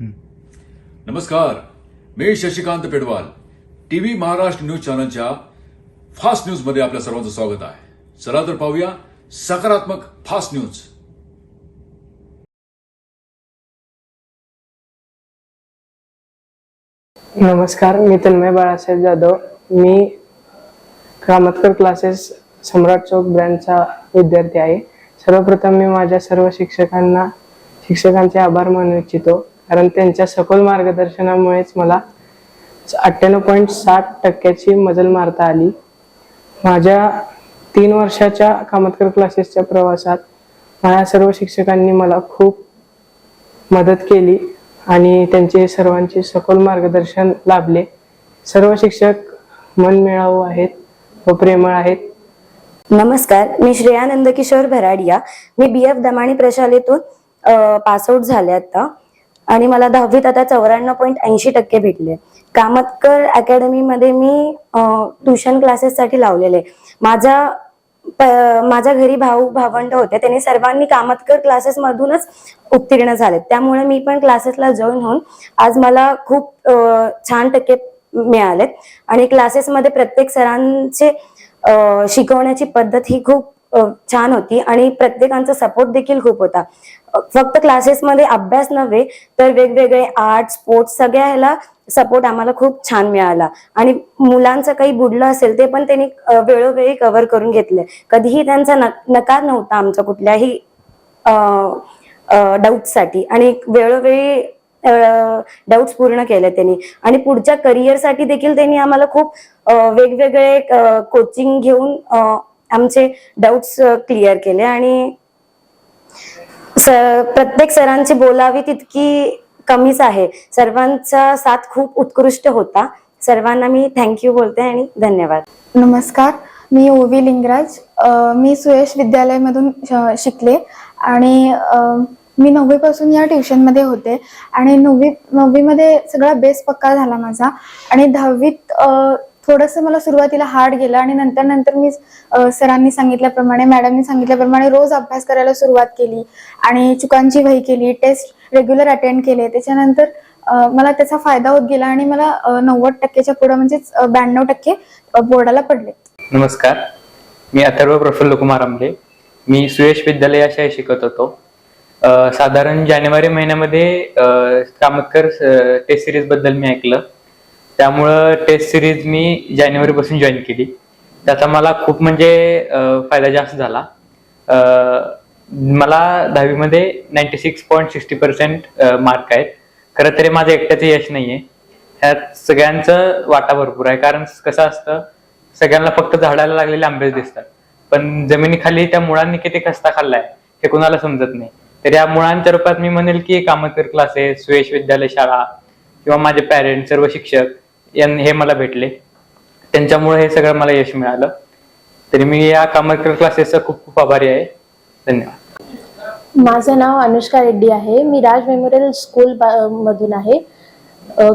नमस्कार मी Shashikant Pedwal. TV Maharashtra news चॅनलच्या फास्ट न्यूजमध्ये आपल्या सर्वांचं स्वागत आहे. चला तर पाहूया सकारात्मक फास्ट न्यूज. नमस्कार मी तन्मय बाळासाहेब जाधव. मी कामतकर क्लासेस सम्राट चौक ब्रँडचा विद्यार्थी आहे. सर्वप्रथम मी माझ्या सर्व शिक्षकांना शिक्षकांचे आभार मानू इच्छितो. कारण त्यांच्या सखोल मार्गदर्शनामुळेच मला अठ्ठ्याण्णव पॉईंट साठ टक्क्याची मजल मारता आली. माझ्या तीन वर्षाच्या कामतकर क्लासेसच्या प्रवासात माझ्या सर्व शिक्षकांनी मला खूप मदत केली आणि त्यांचे सर्वांचे सखोल मार्गदर्शन लाभले. सर्व शिक्षक मनमिळावू आहेत व प्रेमळ आहेत. नमस्कार मी श्रेयानंद किशोर भराडिया. मी बी एफ दमाणी प्रशालेतून पासआउट झाले आता. आणि मला दहावीत आता चौऱ्याण्णव पॉईंट ऐंशी टक्के भेटले. कामतकर अकॅडमीमध्ये मी ट्युशन क्लासेससाठी लावलेले. माझा प- माझ्या घरी भाऊ भावंड होते. त्यांनी सर्वांनी कामतकर क्लासेस मधूनच उत्तीर्ण झाले त्यामुळे मी पण क्लासेसला जॉईन होऊन आज मला खूप छान टक्के मिळालेत. आणि क्लासेसमध्ये प्रत्येक सरांचे शिकवण्याची पद्धत ही खूप छान होती आणि प्रत्येकांचा सपोर्ट देखील खूप होता. फक्त क्लासेसमध्ये अभ्यास नव्हे तर वेगवेगळे आर्ट स्पोर्ट्स सगळ्या ह्याला सपोर्ट आम्हाला खूप छान मिळाला. आणि मुलांचं काही बुडलं असेल ते पण त्यांनी वेळोवेळी कव्हर करून घेतले. कधीही त्यांचा न- नकार नव्हता आमचा कुठल्याही डाऊटसाठी आणि वेळोवेळी डाऊट्स पूर्ण केले त्यांनी. आणि पुढच्या करिअरसाठी देखील त्यांनी आम्हाला खूप वेगवेगळे कोचिंग घेऊन आमचे डाऊट्स क्लिअर uh, केले. आणि प्रत्येक सरांची बोलावी तितकी कमीच आहे. सर्वांचा साथ खूप उत्कृष्ट होता. सर्वांना मी थँक्यू बोलते आणि धन्यवाद. नमस्कार. मी ओवी लिंगराज. मी सुयश विद्यालयमधून शिकले. आणि मी नववीपासून या ट्युशनमध्ये होते. आणि नववी नववीमध्ये सगळा बेस पक्का झाला माझा. आणि दहावीत थोडंसं मला सुरुवातीला हार्ड गेलं आणि नंतर नंतर मी सरांनी सांगितल्याप्रमाणे मॅडमनी सांगितल्याप्रमाणे रोज अभ्यास करायला सुरुवात केली आणि चुकांची वही केली टेस्ट रेग्युलर अटेंड केले. त्याच्यानंतर मला त्याचा फायदा होत गेला आणि मला नव्वद टक्क्याच्या पुढे म्हणजेच ब्याण्णव टक्के बोर्डाला पडले. नमस्कार. मी अथर्व प्रफुल्ल कुमार आमले. मी सुयश विद्यालय या शाळेत शिकत होतो. साधारण जानेवारी महिन्यामध्ये कामतकर टेस्ट सिरीजबद्दल मी ऐकलं. त्यामुळं टेस्ट सिरीज मी जानेवारीपासून जॉईन केली. त्याचा मला खूप म्हणजे फायदा जास्त झाला. मला दहावीमध्ये ninety six point sixty percent mark आहेत. खरं तरी माझं एकट्याचं यश नाहीये. ह्यात सगळ्यांचं वाटा भरपूर आहे. कारण कसं असतं सगळ्यांना फक्त झाडाला लागलेले आंबेच दिसतात. पण जमिनीखाली त्या मुळांनी किती खस्ता खाल्लाय हे कोणाला समजत नाही. तर या मुळांच्या रूपात मी म्हणेल की कामतकर क्लासेस सुयश विद्यालय शाळा किंवा माझे पॅरेंट सर्व शिक्षक हे मला भेटले. त्यांच्यामुळे हे सगळं मला यश मिळालं. तरी मी या कामतकर क्लासेसचा खूप खूप आभारी आहे. धन्यवाद. माझं नाव अनुष्का रेड्डी आहे. मी राज मेमोरियल स्कूल मधून आहे.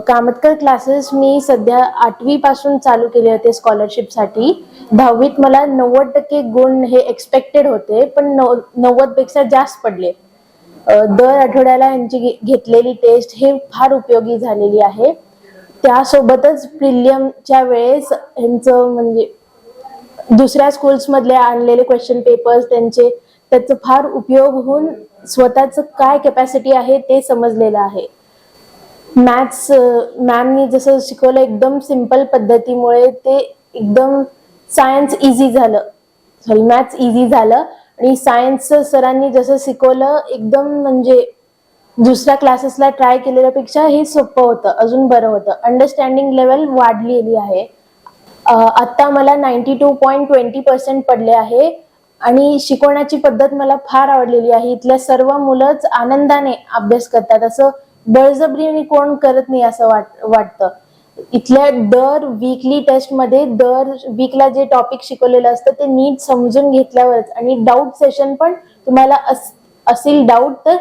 कामतकर क्लासेस मी सध्या आठवी पासून चालू केले होते स्कॉलरशिपसाठी दहावीत मला नव्वद टक्के गुण हे एक्सपेक्टेड होते पण नव्वदपेक्षा जास्त पडले. दर आठवड्याला यांची घेतलेली टेस्ट हे फार उपयोगी झालेली आहे. त्यासोबतच प्रिलियमच्या वेळेस यांचं म्हणजे दुसऱ्या स्कूल्समधले आणलेले क्वेश्चन पेपर्स त्यांचे त्याचं फार उपयोग होऊन स्वतःच काय कॅपॅसिटी आहे ते समजलेलं आहे. मॅथ्स मॅमनी जसं शिकवलं एकदम सिंपल पद्धतीमुळे ते एकदम सायन्स इझी झालं. सॉरी मॅथ्स इझी झालं. आणि सायन्स सरांनी जसं शिकवलं एकदम म्हणजे दुसऱ्या क्लासेसला ट्राय केलेल्यापेक्षा हे सोपं होतं अजून बरं होतं. अंडरस्टँडिंग लेवल वाढलेली आहे. आत्ता आता मला ninety two point twenty percent पडले आहे आणि शिकवण्याची पद्धत मला फार आवडलेली आहे. इथल्या सर्व मुलंच आनंदाने अभ्यास करतात. असं बळजबरीने कोण करत नाही असं वाट वाटतं. इथल्या दर वीकली टेस्टमध्ये दर वीकला जे टॉपिक शिकवलेलं असतं ते नीट समजून घेतल्यावरच आणि डाऊट सेशन पण तुम्हाला अस- असेल डाऊट तर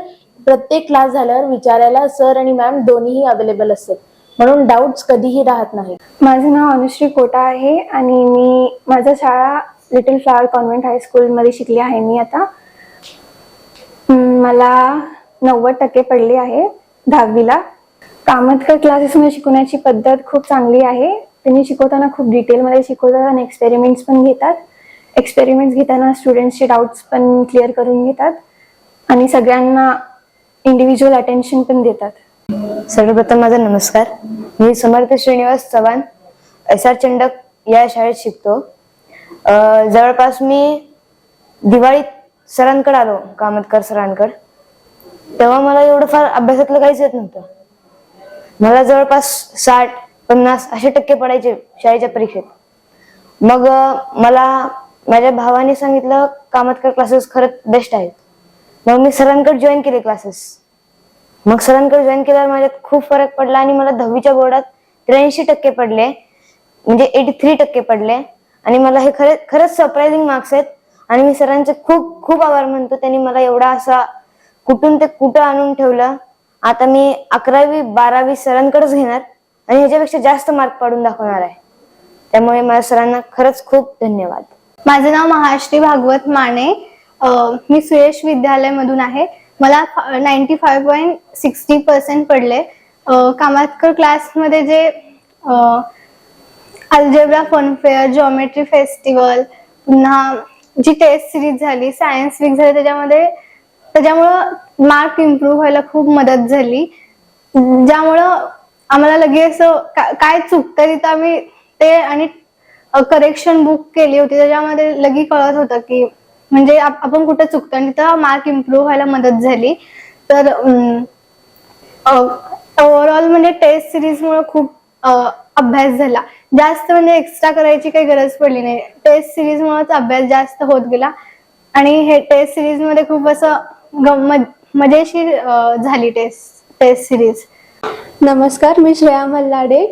प्रत्येक क्लास झाल्यावर विचारायला सर आणि मॅम दोन्हीही अवेलेबल असतात. म्हणून डाऊट्स कधीही राहत नाही माझं नाव अनुश्री कोटा आहे आणि मी माझा शाळा लिटिल फ्लावर कॉन्व्हेंट हायस्कूलमध्ये शिकली आहे मी आता. मला नव्वद टक्के पडले आहे दहावीला. कामतकर क्लासेसमध्ये शिकवण्याची पद्धत खूप चांगली आहे. त्यांनी शिकवताना खूप डिटेलमध्ये शिकवतात आणि एक्सपेरिमेंट्स पण घेतात. एक्सपेरिमेंट्स घेताना स्टुडंट्सचे डाऊट्स पण क्लिअर करून घेतात. आणि सगळ्यांना इंडिव्हिज्युअल अटेन्शन पण देतात. सर्वप्रथम माझा नमस्कार. मी समर्थ श्रीनिवास चव्हाण एस आर चंडक या शाळेत शिकतो. जवळपास मी दिवाळीत सरांकडे आलो कामतकर सरांकडे. तेव्हा मला एवढं फार अभ्यासातलं काहीच येत नव्हतं. मला जवळपास साठ पन्नास असे टक्के पडायचे शाळेच्या परीक्षेत. मग मला माझ्या भावाने सांगितलं कामतकर क्लासेस खरंच बेस्ट आहेत. मग मी सरांकडे जॉईन केले क्लासेस मग सरांकडे जॉईन केल्यावर माझ्यात खूप फरक पडला आणि मला दहावीच्या बोर्डात त्र्याऐंशी टक्के पडले म्हणजे एटी थ्री टक्के पडले. आणि मला हे खरे खरंच सरप्राइझिंग मार्क्स आहेत. आणि मी सरांचे खूप खूप आभार मानतो. त्यांनी मला एवढा असा कुठून ते कुठं आणून ठेवलं. आता मी अकरावी बारावी सरांकडेच घेणार आणि ह्याच्यापेक्षा जास्त मार्क पाडून दाखवणार आहे. त्यामुळे मला सरांना खरंच खूप धन्यवाद. माझं नाव महाश्री भागवत माने. मी सुयश विद्यालयमधून आहे. मला ninety five point sixty percent पडले. कामातकर क्लासमध्ये जे अल्जेब्रा फनफेअर जॉमेट्री फेस्टिवल पुन्हा जी टेस्ट सिरीज झाली सायन्स वीक झाली त्याच्यामध्ये त्याच्यामुळं मार्क इम्प्रूव्ह व्हायला खूप मदत झाली. ज्यामुळं आम्हाला लगेच काय चुकतं तिथं आम्ही ते आणि करेक्शन बुक केली होती त्याच्यामध्ये लगी कळत होतं की म्हणजे आपण कुठे चुकतो आणि तिथं मार्क इम्प्रूव्ह व्हायला मदत झाली. तर ओव्हरऑल म्हणजे टेस्ट सिरीज मुळे खूप अभ्यास झाला. जास्त म्हणजे एक्स्ट्रा करायची काही गरज पडली नाही. टेस्ट सिरीज मुळेच अभ्यास जास्त होत गेला. आणि हे टेस्ट सिरीजमध्ये खूप असं गंमत मजेशीर झाली टेस्ट टेस्ट सिरीज नमस्कार मी श्रेया मल्लाडे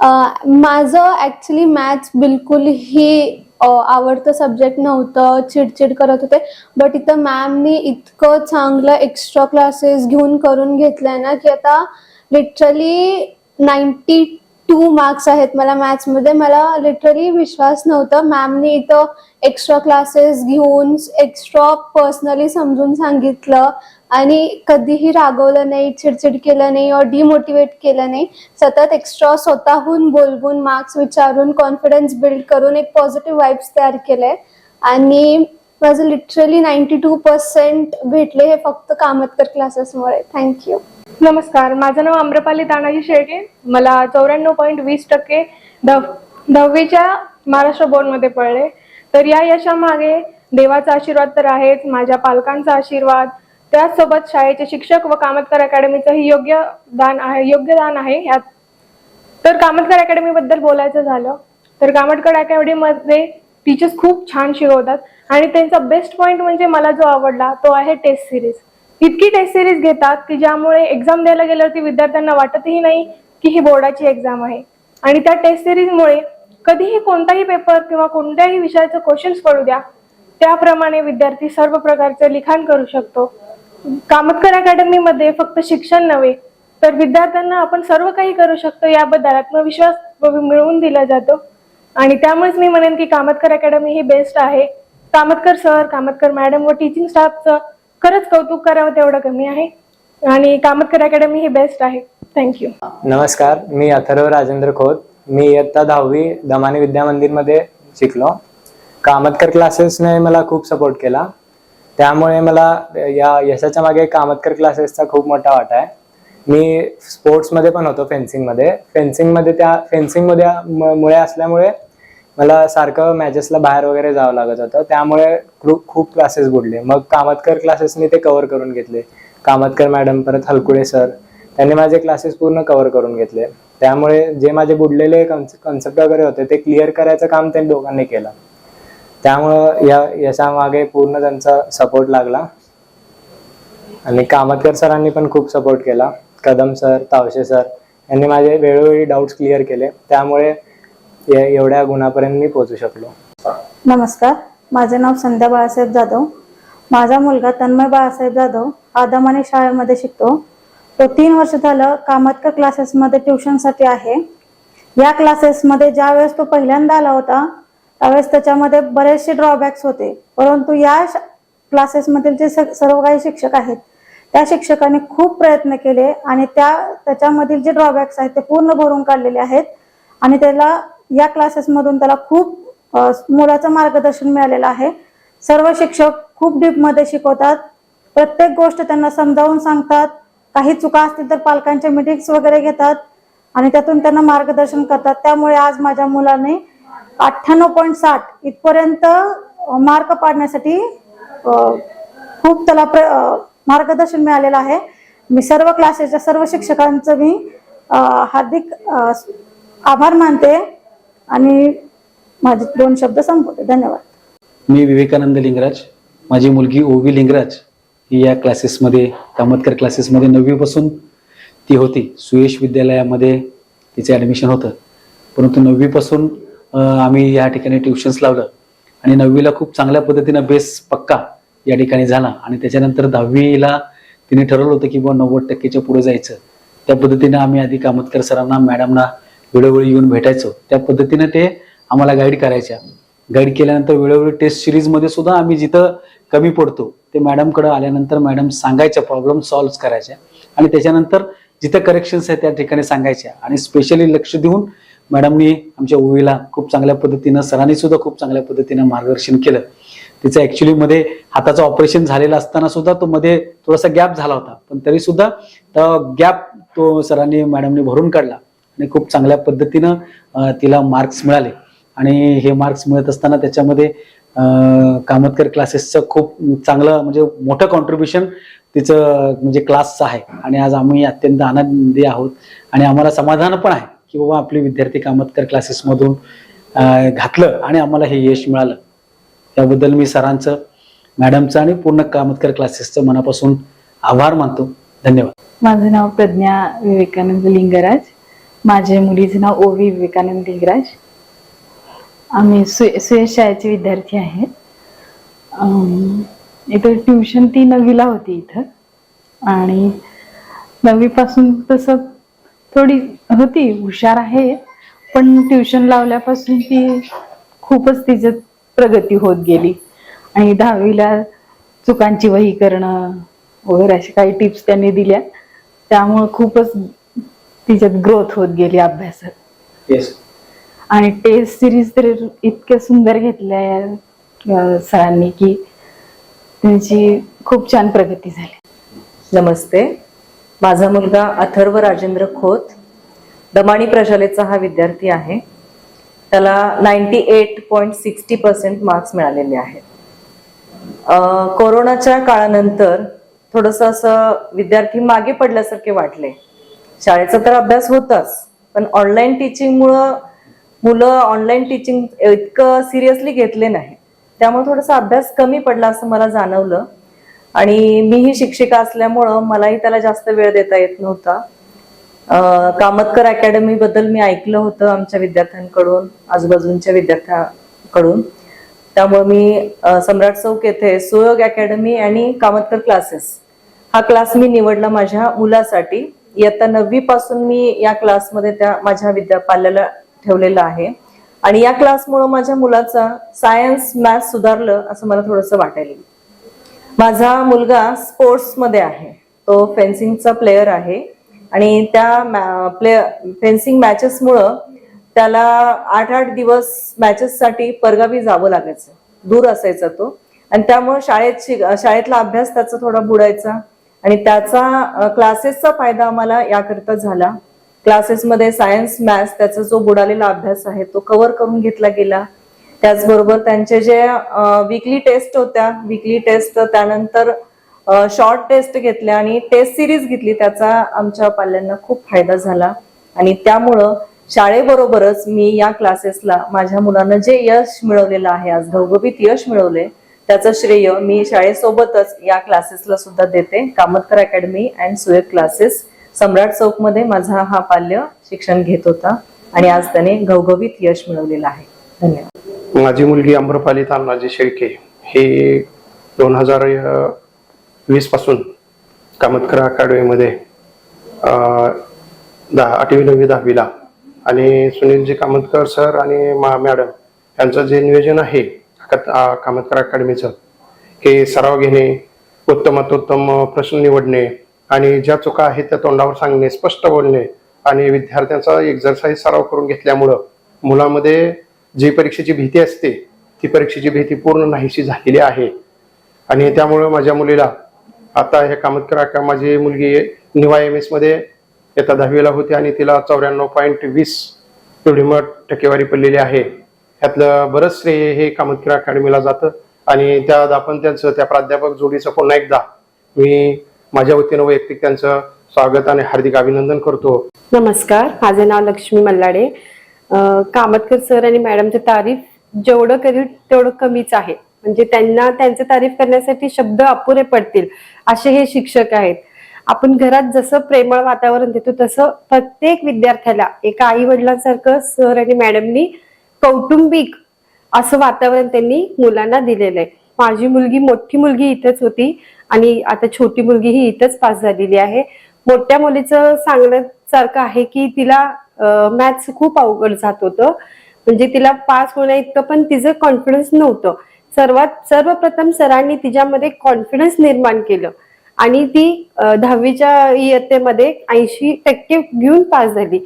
माझं ॲक्च्युली मॅथ्स बिलकुलही आवडतं सब्जेक्ट नव्हतं चिडचिड करत होते. बट इथं मॅमनी इतकं चांगलं एक्स्ट्रा क्लासेस घेऊन करून घेतलंय ना की आता लिटरली नाईन्टी टू मार्क्स आहेत मला मॅथ्समध्ये मला लिटरली विश्वास नव्हता. मॅमने इथं एक्स्ट्रा क्लासेस घेऊन एक्स्ट्रा पर्सनली समजून सांगितलं आणि कधीही रागवलं नाही चिडचिड केलं नाही और डिमोटिवेट केलं नाही. सतत एक्स्ट्रा स्वतःहून बोलवून मार्क्स विचारून कॉन्फिडन्स बिल्ड करून एक पॉझिटिव्ह वाईब्स तयार केले आणि माझं लिटरली नाईन्टी टू पर्सेंट भेटले हे फक्त कामतकर क्लासेसमुळे थँक्यू नमस्कार माझं नाव आम्रपाली तानाजी शेळके. मला चौऱ्याण्णव पॉईंट वीस टक्के दहावीच्या महाराष्ट्र बोर्डमध्ये पडले. तर या यशामागे देवाचा आशीर्वाद तर आहेच माझ्या पालकांचा आशीर्वाद त्याचसोबत शाळेचे शिक्षक व कामतकर अकॅडमीचंही योग्य दान आहे योग्यदान आहे यात. तर कामतकर अकॅडमी बद्दल बोलायचं झालं तर कामतकर अकॅडमीमध्ये टीचर्स खूप छान शिकवतात आणि त्यांचा बेस्ट पॉइंट म्हणजे मला जो आवडला तो आहे टेस्ट सिरीज इतकी टेस्ट सिरीज घेतात की ज्यामुळे एक्झाम द्यायला गेल्यावरती विद्यार्थ्यांना वाटतही नाही की ही बोर्डाची एक्झाम आहे. आणि त्या टेस्ट सिरीजमुळे कधीही कोणताही पेपर किंवा कोणत्याही विषयाचं क्वेश्चन्स पडू द्या त्याप्रमाणे विद्यार्थी सर्व प्रकारचं लिखाण करू शकतो. कामतकर अकॅडमीमध्ये फक्त शिक्षण नव्हे तर विद्यार्थ्यांना आपण सर्व काही करू शकतो याबद्दल आत्मविश्वास मिळवून दिला जातो. आणि त्यामुळेच मी म्हणेन की कामतकर अकॅडमी ही बेस्ट आहे. कामतकर सर कामतकर मॅडम व टीचिंग स्टाफचं खरंच कौतुक करावं तेवढं कमी आहे. आणि कामतकर अकॅडमी ही बेस्ट आहे. थँक्यू नमस्कार मी अथर्व राजेंद्र खोत. मी इयत्ता दहावी दमानी विद्या मंदिरमध्ये शिकलो. कामतकर क्लासेसने मला खूप सपोर्ट केला. त्यामुळे मला या यशाच्या मागे कामतकर क्लासेसचा खूप मोठा वाटा आहे. मी स्पोर्ट्समध्ये पण होतो फेन्सिंगमध्ये फेन्सिंगमध्ये त्या फेन्सिंगमध्ये म- मुळे असल्यामुळे मला सारखं मॅचेसला बाहेर वगैरे जावं लागत होतं. त्यामुळे खूप खूप क्लासेस बुडले. मग कामतकर क्लासेसनी ते कव्हर करून घेतले. कामतकर मॅडम परत हलकुडे सर त्यांनी माझे क्लासेस पूर्ण कव्हर करून घेतले. त्यामुळे जे माझे बुडलेले कन्सेप्ट वगैरे होते ते क्लिअर करायचं काम त्यांनी दोघांनी केलं. त्यामुळं या याच्या मागे पूर्ण त्यांचा सपोर्ट लागला. आणि कामतकर सरांनी पण खूप सपोर्ट केला. कदम सर तावशे सर यांनी माझे वेळोवेळी डाऊट्स क्लिअर केले. त्यामुळे एवढ्या गुणापर्यंत मी पोहोचू शकलो. नमस्कार. माझे नाव संध्या बाळासाहेब जाधव. माझा मुलगा तन्मय बाळासाहेब जाधव आदमाने शाळेमध्ये शिकतो. तो तीन वर्ष झालं कामतकर क्लासेसमध्ये ट्युशनसाठी आहे. या क्लासेसमध्ये ज्यावेळेस तो पहिल्यांदा आला होता त्यावेळेस त्याच्यामध्ये बरेचसे ड्रॉबॅक्स होते. परंतु या क्लासेसमधील जे सर्व काही शिक्षक आहेत त्या शिक्षकांनी खूप प्रयत्न केले आणि त्या त्याच्यामधील जे ड्रॉबॅक्स आहेत ते पूर्ण भरून काढलेले आहेत आणि त्याला या क्लासेसमधून त्याला खूप मुलाचं मार्गदर्शन मिळालेलं आहे. सर्व शिक्षक खूप डीपमध्ये शिकवतात. प्रत्येक गोष्ट त्यांना समजावून सांगतात. काही चुका असतील तर पालकांच्या मिटिंग्स वगैरे घेतात आणि त्यातून त्यांना मार्गदर्शन करतात. त्यामुळे आज माझ्या मुलाने अठ्ठ्याण्णव पॉईंट साठ इथपर्यंत मार्क पाडण्यासाठी खूप त्याला प्र मार्गदर्शन मिळालेलं आहे. मी सर्व क्लासेसच्या सर्व शिक्षकांचं मी हार्दिक आभार मानते. आणि माझे दोन शब्द संपवते. धन्यवाद. मी विवेकानंद लिंगराज. माझी मुलगी ओवी लिंगराज. ही या क्लासेसमध्ये कामतकर क्लासेसमध्ये नववीपासून ती होती. सुयश विद्यालयामध्ये तिचं ॲडमिशन होतं. परंतु नववीपासून आम्ही या ठिकाणी ट्युशन्स लावलं. आणि नववीला खूप चांगल्या पद्धतीनं बेस पक्का या ठिकाणी झाला. आणि त्याच्यानंतर दहावीला तिने ठरवलं होतं की बुवा नव्वद टक्केच्या पुढे जायचं. त्या पद्धतीनं आम्ही आधी कामतकर सरांना मॅडमना वेळोवेळी येऊन भेटायचो. त्या पद्धतीनं ते आम्हाला गाईड करायच्या. गाईड केल्यानंतर वेळोवेळी टेस्ट सिरीजमध्ये सुद्धा आम्ही जिथं कमी पडतो ते मॅडमकडं आल्यानंतर मॅडम सांगायच्या प्रॉब्लेम सॉल्व्ह करायच्या. आणि त्याच्यानंतर जिथं करेक्शन्स आहेत त्या ठिकाणी सांगायच्या. आणि स्पेशली लक्ष देऊन मॅडमनी आमच्या ओवीला खूप चांगल्या पद्धतीनं सरांनी सुद्धा खूप चांगल्या पद्धतीनं मार्गदर्शन केलं. तिचं ऍक्च्युली मध्ये हाताचं ऑपरेशन झालेलं असताना सुद्धा तो मध्ये थोडासा गॅप झाला होता. पण तरी सुद्धा गॅप तो सरांनी मॅडमने भरून काढला. आणि खूप चांगल्या पद्धतीनं तिला मार्क्स मिळाले. आणि हे मार्क्स मिळत असताना त्याच्यामध्ये कामतकर क्लासेसचं खूप चांगलं म्हणजे मोठं कॉन्ट्रीब्युशन तिचं म्हणजे क्लासचं आहे. आणि आज आम्ही अत्यंत आनंदी आहोत. आणि आम्हाला समाधान पण आहे की बाबा आपली विद्यार्थी कामतकर क्लासेसमधून घातलं आणि आम्हाला हे यश मिळालं. त्याबद्दल मी सरांचं मॅडमचं आणि पूर्ण कामतकर क्लासेसचं मनापासून आभार मानतो. धन्यवाद. माझं नाव प्रज्ञा विवेकानंद लिंगराज. माझ्या मुलीचं नाव ओवी विवेकानंद दिगराज आम्ही सु सुयश शाळेचे विद्यार्थी आहेत इथं ट्युशन ती नववीला होती इथं. आणि नववीपासून तसं थोडी होती हुशार आहे. पण ट्युशन लावल्यापासून ती खूपच तिचं प्रगती होत गेली. आणि दहावीला चुकांची वही करणं वगैरे अशा काही टिप्स त्यांनी दिल्या. त्यामुळं खूपच तिच्यात ग्रोथ होत गेली अभ्यासात. येस आणि टेस्ट सिरीज तर इतक्या सुंदर घेतल्या सरांनी की त्यांची खूप छान प्रगती झाली. नमस्ते. माझा मुलगा अथर्व राजेंद्र खोत दमाणी प्रशालेचा हा विद्यार्थी आहे. त्याला ninety eight point sixty percent marks मिळालेले आहेत. कोरोनाच्या काळानंतर थोडस असं विद्यार्थी मागे पडल्यासारखे वाटले. शाळेचा तर अभ्यास होताच पण ऑनलाईन टीचिंगमुळं मुलं ऑनलाईन टीचिंग इतकं सिरियसली घेतले नाही. त्यामुळे थोडासा अभ्यास कमी पडला असं मला जाणवलं. आणि मीही शिक्षिका असल्यामुळं मलाही त्याला जास्त वेळ देता येत नव्हता. कामतकर अकॅडमी बद्दल मी ऐकलं होतं आमच्या विद्यार्थ्यांकडून आजूबाजूंच्या विद्यार्थ्यांकडून. त्यामुळे मी सम्राट चौक येथे सुयोग अकॅडमी आणि कामतकर क्लासेस हा क्लास मी निवडला माझ्या मुलासाठी. इयत्ता नववी पासून मी या क्लासमध्ये त्या माझ्या विद्यापाल्याला ठेवलेलं आहे. आणि या क्लासमुळे माझ्या मुलाचा सायन्स मॅथ्स सुधारलं असं मला थोडंसं वाटायला माझा मुलगा स्पोर्ट्समध्ये आहे. तो फेन्सिंगचा प्लेयर आहे. आणि त्या प्ले फेन्सिंग मॅचेसमुळं त्याला आठ आठ दिवस मॅचेससाठी परगावी जावं लागायचं. दूर असायचा तो. आणि त्यामुळं शाळेत शिक शाळेतला अभ्यास त्याचा थोडा बुडायचा. आणि त्याचा क्लासेसचा फायदा आम्हाला याकरिता झाला. क्लासेसमध्ये सायन्स मॅथ्स त्याचा जो बुडालेला अभ्यास आहे तो कव्हर करून घेतला गेला. त्याचबरोबर त्यांचे जे विकली टेस्ट होत्या विकली टेस्ट त्यानंतर शॉर्ट टेस्ट घेतल्या आणि टेस्ट सिरीज घेतली त्याचा आमच्या पाल्यांना खूप फायदा झाला. आणि त्यामुळं शाळेबरोबरच मी या क्लासेसला माझ्या मुलांना जे यश मिळवलेलं आहे आज घवघवीत यश मिळवले त्याचं श्रेय मी शाळेसोबतच या क्लासेसला सुद्धा देते. Kamatkar academy and Suyog classes Samrat चौकमध्ये माझा हा पाल्य शिक्षण घेत होता आणि आज त्याने घवघवीत यश मिळवलेलं आहे. धन्यवाद. माझी मुलगी अम्रपाली तानाजी शेळके हे दोन हजार वीसपासून कामतकर अकॅडमीमध्ये दहा आठवी नववी दहावीला. आणि सुनीलजी कामतकर सर आणि मा मॅडम यांचं जे नियोजन आहे कामतकर अकॅडमीचं. हे सराव घेणे उत्तमातोत्तम प्रश्न निवडणे आणि ज्या चुका आहेत त्या तोंडावर सांगणे स्पष्ट बोलणे आणि विद्यार्थ्यांचा एक्झरसाईज सराव करून घेतल्यामुळं मुलामध्ये जी परीक्षेची भीती असते ती परीक्षेची भीती पूर्ण नाहीशी झालेली आहे. आणि त्यामुळं माझ्या मुलीला आता हे कामतकर अका माझी मुलगी निवा एम एसमध्ये येत्या दहावीला होती आणि तिला चौऱ्याण्णव पॉईंट वीस एवढी मठ टक्केवारी पडलेली आहे. त्यातलं बरंच श्रेय हे कामतकर अकॅडमीला जातं. आणि त्या आपण त्यांचं त्या प्राध्यापक जोडीचं पुन्हा एकदा मी माझ्या वतीनं वैयक्तिक त्यांचं स्वागत आणि हार्दिक अभिनंदन करतो. नमस्कार. माझे नाव लक्ष्मी मल्लाडे. कामतकर सर आणि मॅडमचे तारीफ जेवढं करील तेवढं कमीच आहे. म्हणजे त्यांना त्यांचे तारीफ करण्यासाठी शब्द अपुरे पडतील असे हे शिक्षक आहेत. आपण घरात जसं प्रेमळ वातावरण देतो तसं प्रत्येक विद्यार्थ्याला एका आई वडिलांसारखं सर आणि मॅडमनी कौटुंबिक असं वातावरण त्यांनी मुलांना दिलेलं आहे. माझी मुलगी मोठी मुलगी इथंच होती आणि आता छोटी मुलगी ही इथंच पास झालेली आहे. मोठ्या मुलीचं सांगण्यासारखं आहे की तिला मॅथ्स खूप अवघड जात होतं. म्हणजे तिला पास होण्या इतकं पण तिचं कॉन्फिडन्स नव्हतं. सर्वात सर्वप्रथम सरांनी तिच्यामध्ये कॉन्फिडन्स निर्माण केलं. आणि ती दहावीच्या इयत्तेमध्ये ऐंशी टक्के घेऊन पास झाली.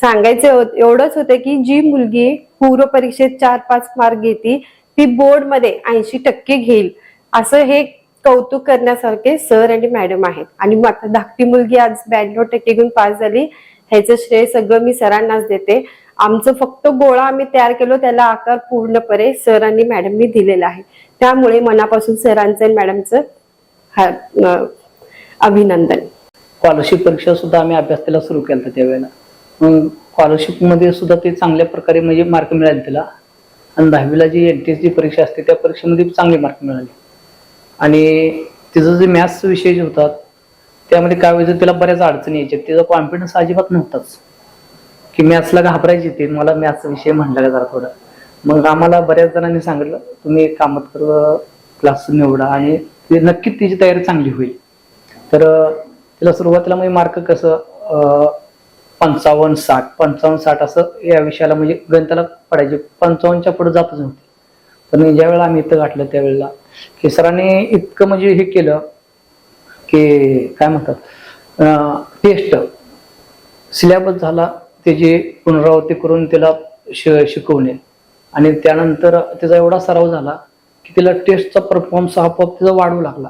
सांगायचं हो- एवढंच होतं की जी मुलगी पूर्व परीक्षेत चार पाच मार्क घेते ती बोर्डमध्ये ऐंशी टक्के घेईल. असं हे कौतुक करण्यासारखे सर आणि मॅडम आहेत. आणि मग धाकटी मुलगी आज ब्याण्णव टक्के घेऊन पास झाली ह्याचं श्रेय सगळं मी सरांनाच देते. आमचं फक्त गोळा आम्ही तयार केलो त्याला आकार पूर्णपणे सर आणि मॅडमनी दिलेला आहे. त्यामुळे मनापासून सरांचं आणि मॅडमचं अभिनंदन. स्कॉलरशिप परीक्षा सुद्धा आम्ही अभ्यास त्याला सुरू केला त्यावेळेला. मग सुद्धा ते चांगल्या प्रकारे म्हणजे मार्क मिळाले त्याला. आणि दहावीला G N T S G परीक्षा असते त्या परीक्षेमध्ये चांगले मार्क मिळाले. आणि तिचं जे मॅथ्स विषय जे होतात त्यामध्ये काय व्हायचं तिला बऱ्याच अडचणी यायच्या. तिचा कॉन्फिडन्स अजिबात नव्हताच. की मॅथ्सला घाबरायची ते मला मॅथ्स विषय म्हणला का जरा थोडा. मग आम्हाला बऱ्याच जणांनी सांगितलं तुम्ही कामतकर क्लास निवडा आणि ते नक्कीच तिची तयारी चांगली होईल. तर तिला सुरुवातीला म्हणजे मार्क कसं पंचावन्न साठ. पंचावन्न साठ असं या विषयाला म्हणजे गणिताला पडायचे. पंचावन्नच्या पुढे जातच नव्हते. पण ज्या वेळेला आम्ही इथं गाठलं त्यावेळेला की सरांनी इतकं म्हणजे हे केलं की काय म्हणतात टेस्ट सिलेबस झाला त्याची पुनरावृत्ती करून त्याला श शिकवणे आणि त्यानंतर त्याचा एवढा सराव झाला की तिला टेस्टचा परफॉर्मन्स आपोआप तिचा वाढू लागला.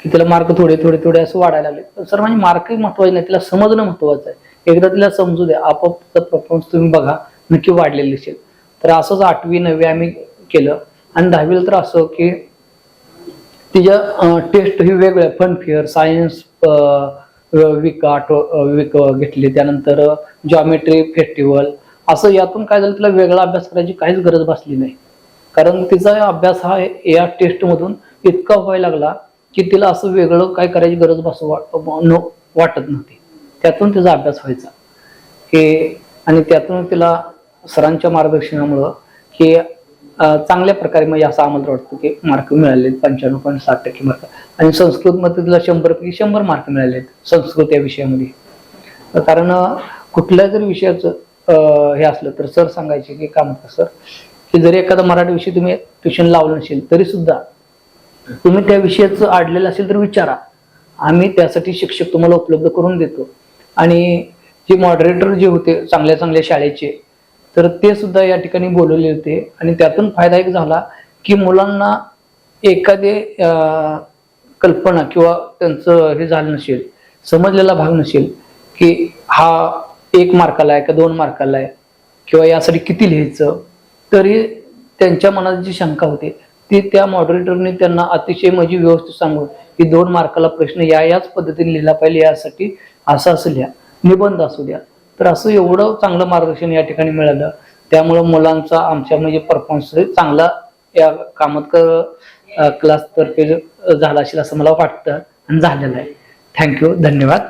की तिला मार्क थोडे थोडे थोडे असं वाढायला लागले. सर म्हणजे मार्कही महत्त्वाचे नाही तिला समजणं महत्वाचं आहे. एकदा तिला समजू द्या आपोआप परफॉर्मन्स तुम्ही बघा नक्की वाढलेली दिसेल. तर असंच आठवी नववी आम्ही केलं. आणि दहावीला तर असं की तिच्या टेस्ट ही वेगळ्या फन फेअर सायन्स वीक आठ वीक घेतली. त्यानंतर जॉमेट्री फेस्टिवल असं यातून काय झालं तिला वेगळा अभ्यास करायची काहीच गरज भासली नाही. कारण तिचा अभ्यास हा या टेस्टमधून इतका व्हायला लागला की तिला असं वेगळं काय करायची गरज भास वाटत नव्हती. त्यातून तिचा अभ्यास व्हायचा. की आणि त्यातून तिला सरांच्या मार्गदर्शनामुळं की चांगल्या प्रकारे म्हणजे असं आम्हाला वाटतं की मार्क मिळाले पंच्याण्णव पॉईंट साठ टक्के मार्क आणि संस्कृतमध्ये तिला शंभरपैकी शंभर मार्क मिळाले संस्कृत या विषयामध्ये. कारण कुठल्या जरी विषयाचं हे असलं तर सर सांगायचे की काम सर. की जरी एखादा मराठी विषय तुम्ही ट्युशन लावलं नसेल तरी सुद्धा तुम्ही त्या विषयाचं आडलेलं असेल तर विचारा. आम्ही त्यासाठी शिक्षक तुम्हाला उपलब्ध करून देतो. आणि जे मॉडरेटर जे होते चांगल्या चांगल्या शाळेचे तर ते सुद्धा या ठिकाणी बोलवले होते. आणि त्यातून फायदा एक झाला की मुलांना एखादे कल्पना किंवा त्यांचं हे झालं नसेल समजलेला भाग नसेल की हा एक मार्काला आहे का दोन मार्काला आहे किंवा यासाठी किती लिहायचं तरी त्यांच्या मनात जी शंका होती ती त्या मॉडरेटरने त्यांना अतिशय म्हणजे व्यवस्थित सांगून की दोन मार्काला प्रश्न या याच पद्धतीने लिहिला पाहिजे यासाठी असं असू द्या निबंध असू द्या. तर असं एवढं चांगलं मार्गदर्शन या ठिकाणी मिळालं. त्यामुळं मुलांचा आमच्या म्हणजे परफॉर्मन्स चांगला या कामतकर क्लासतर्फे झाला असेल असं मला वाटतं आणि झालेलं आहे. थँक्यू धन्यवाद.